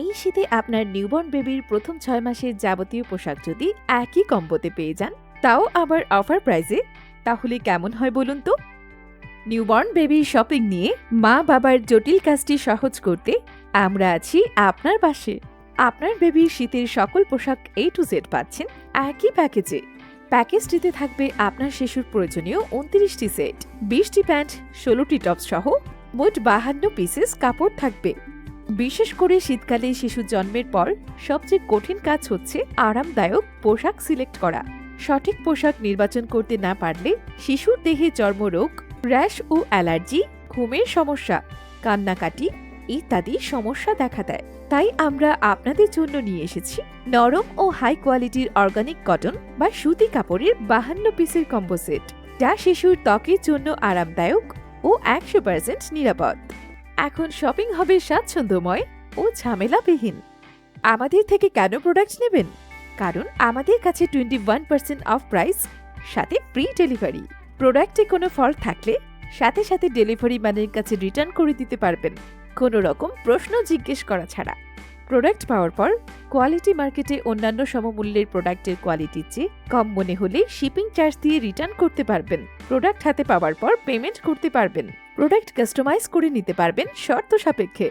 এই শীতে আপনার নিউবর্ন বেবির প্রথম ছয় মাসের যাবতীয় পোশাক যদি একই কম্বোতে পেয়ে যান, তাও আবার অফার প্রাইজে তাহলে কেমন হয় বলুন তো? নিউবর্ন বেবির শপিং নিয়ে মা বাবার জটিল কাজটি সহজ করতে আমরা আছি আপনার পাশে। আপনার বেবির শীতের সকল পোশাক এ টু জেড পাচ্ছেন একই প্যাকেজে প্যাকেজটিতে থাকবে আপনার শিশুর প্রয়োজনীয় উনত্রিশটি সেট বিশটি প্যান্ট, ষোলোটি টপ সহ মোট বাহান্ন পিসেস কাপড় থাকবে। বিশেষ করে শীতকালে শিশু জন্মের পর সবচেয়ে কঠিন কাজ হচ্ছে আরামদায়ক পোশাক সিলেক্ট করা। সঠিক পোশাক নির্বাচন করতে না পারলে শিশুর দেহে চর্মরোগ, র্যাশ ও অ্যালার্জি, ঘুমের সমস্যা, কান্নাকাটি ইত্যাদি সমস্যা দেখা দেয়। তাই আমরা আপনাদের জন্য নিয়ে এসেছি নরম ও হাই কোয়ালিটির অর্গানিক কটন বা সুতি কাপড়ের বাহান্ন পিসের কম্বো সেট। যা শিশুর ত্বকের জন্য আরামদায়ক ও একশো পার্সেন্ট নিরাপদ। এখন শপিং হবে স্বাচ্ছন্দ্যময় ও ঝামেলাবিহীন। আমাদের থেকে কেন প্রোডাক্ট নেবেন? কারণ আমাদের কাছে twenty one percent off price সাথে ফ্রি ডেলিভারি প্রোডাক্টে কোনো ফল্ট থাকলে সাথে সাথে ডেলিভারি ম্যানের কাছে রিটার্ন করে দিতে পারবেন। কোনো রকম প্রশ্ন জিজ্ঞেস করা ছাড়া। প্রোডাক্ট পাওয়ার পর কোয়ালিটি মার্কেটে অন্যান্য সমমূল্যের প্রোডাক্টের কোয়ালিটির চেয়ে কম মনে হলে শিপিং চার্জ দিয়ে রিটার্ন করতে পারবেন। প্রোডাক্ট হাতে পাওয়ার পর পেমেন্ট করতে পারবেন। প্রোডাক্ট কাস্টমাইজ করে নিতে পারবেন শর্ত সাপেক্ষে।